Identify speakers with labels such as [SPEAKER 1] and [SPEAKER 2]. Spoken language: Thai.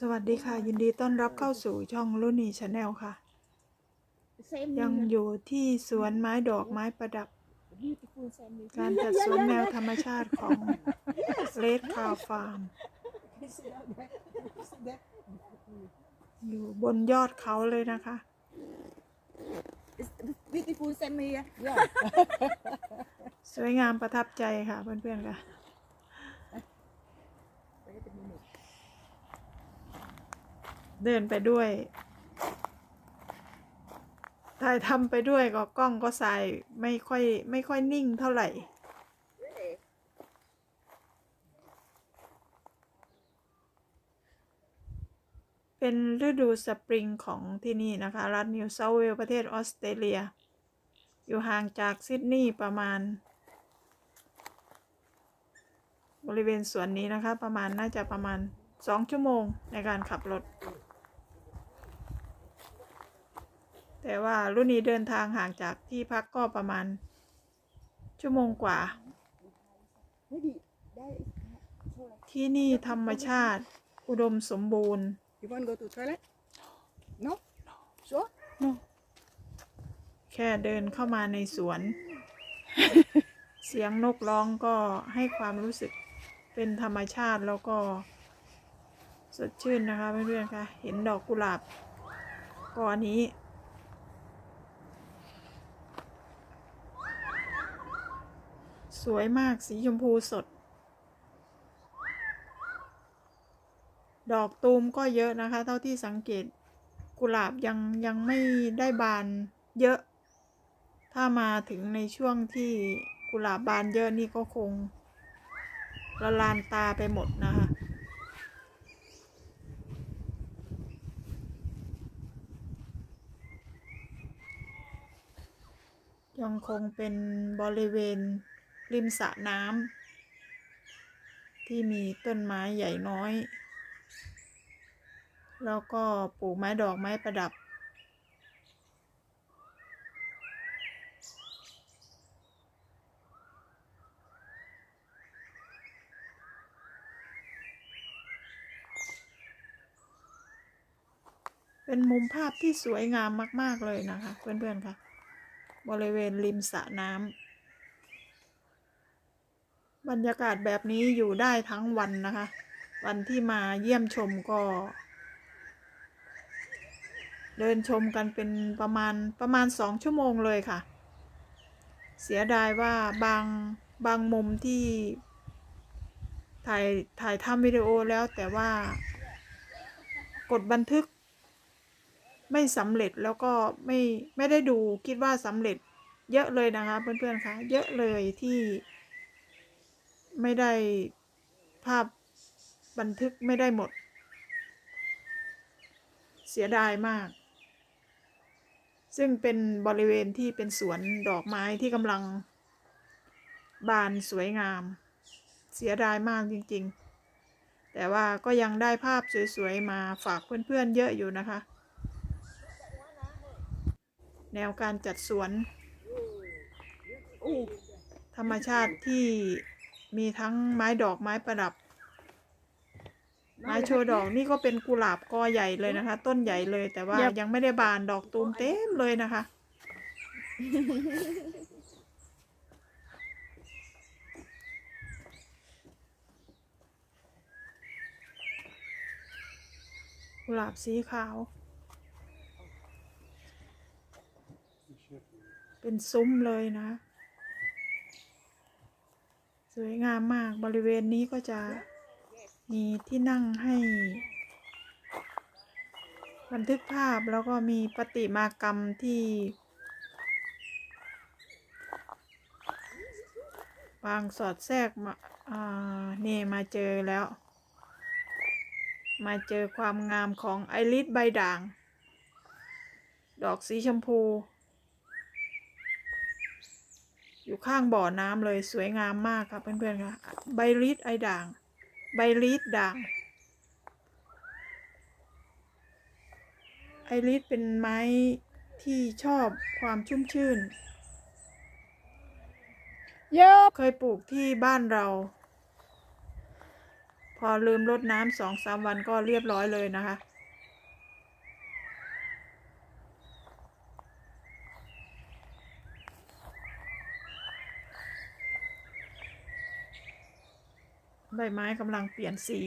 [SPEAKER 1] สวัสดีค่ะ ยินดีต้อนรับเข้าสู่ช่องลุนีชาแนลค่ะ
[SPEAKER 2] Same
[SPEAKER 1] ยัง
[SPEAKER 2] here.
[SPEAKER 1] อยู่ที่สวนไม้ดอกไม้ประดับ
[SPEAKER 2] Beautiful same here.
[SPEAKER 1] การจัดสวนแนวธรรมชาติของเลดคาวฟาร์มอยู่บนยอดเขาเลยนะคะ
[SPEAKER 2] It's beautiful same here. Yeah.
[SPEAKER 1] สวยงามประทับใจค่ะเพื่อนๆค่ะ เดินไปด้วยถ่ายทำไปด้วยก็กล้องก็ใส่ไม่ค่อยไม่ค่อยนิ่งเท่าไหร่ เป็นฤดูสปริงของที่นี่นะคะ รัฐนิวเซาท์เวลประเทศออสเตรเลีย อยู่ห่างจากซิดนีย์ประมาณ บริเวณสวนนี้นะคะ ประมาณน่าจะประมาณ 2 ชั่วโมงในการขับรถ แต่ว่ารุ่นนี้เดินทางห่างจากที่พักก็ประมาณ ชั่วโมงกว่า
[SPEAKER 2] Maybe that is toilet.
[SPEAKER 1] ที่นี่ธรรมชาติ อุดมสมบูรณ์
[SPEAKER 2] You want to go to toilet? No? Sure?
[SPEAKER 1] แค่เดินเข้ามาในสวน เสียงนกร้องก็ให้ความรู้สึกเป็นธรรมชาติแล้วก็ สดชื่นนะคะเพื่อนๆค่ะ เห็นดอกกุหลาบก้อน สวยมากสีชมพูสด ดอกตูมก็เยอะนะคะ เท่าที่สังเกตกุหลาบยังยังไม่ได้บานเยอะ ถ้ามาถึงในช่วงที่กุหลาบบานเยอะนี่ก็คงละลานตาไปหมดนะคะยังคงเป็นบริเวณ ริมสระน้ำที่มีต้นไม้ใหญ่น้อย แล้วก็ปลูกไม้ดอกไม้ประดับ เป็นมุมภาพที่สวยงามมาก ๆ เลยนะคะ เพื่อน ๆ ค่ะ บริเวณริมสระน้ำ บรรยากาศแบบนี้อยู่ได้ทั้งวันนะคะ วันที่มาเยี่ยมชมก็ เดินชมกันเป็นประมาณประมาณสองชั่วโมงเลยค่ะ เสียดายว่าบางบางมุมที่ถ่ายถ่ายทำวิดีโอแล้วแต่ว่ากดบันทึก ไม่สำเร็จแล้วก็ไม่ไม่ได้ดูคิดว่าสำเร็จเยอะเลยนะคะเพื่อนๆคะเยอะเลยที่ ไม่ได้ภาพบันทึกไม่ได้หมด เสียดายมาก ซึ่งเป็นบริเวณที่เป็นสวนดอกไม้ที่กำลัง บานสวยงาม เสียดายมากจริงๆ แต่ว่าก็ยังได้ภาพสวยๆ มาฝากเพื่อนๆเยอะอยู่นะคะ แนวการจัดสวนธรรมชาติที่ มีทั้งไม้ดอกไม้ประดับ ไม้โชว์ดอกนี่ก็เป็นกุหลาบกอใหญ่เลยนะคะ ต้นใหญ่เลย แต่ว่า
[SPEAKER 2] Yep.
[SPEAKER 1] ยังไม่ได้บานดอกตูมเต็มเลยนะคะ กุหลาบสีขาว เป็นซุ้มเลยนะ สวยงามมากบริเวณนี้ก็จะมีที่นั่งให้ บันทึกภาพแล้วก็มีปฏิมากรรมที่วางสอดแทรกมาอ่านี่มาเจอแล้ว มาเจอความงามของไอริสใบด่าง ดอกสีชมพู อยู่ข้างบ่อน้ำเลยสวยงามมากค่ะเพื่อนๆค่ะใบรีดไอด่าง ใบรีดด่าง ไอรีดเป็นไม้ที่ชอบความชุ่มชื่น
[SPEAKER 2] เยอะ
[SPEAKER 1] เคยปลูกที่บ้านเรา พอลืมรดน้ำสองสามวันก็เรียบร้อยเลยนะคะ ใบไม้กำลังเปลี่ยนสี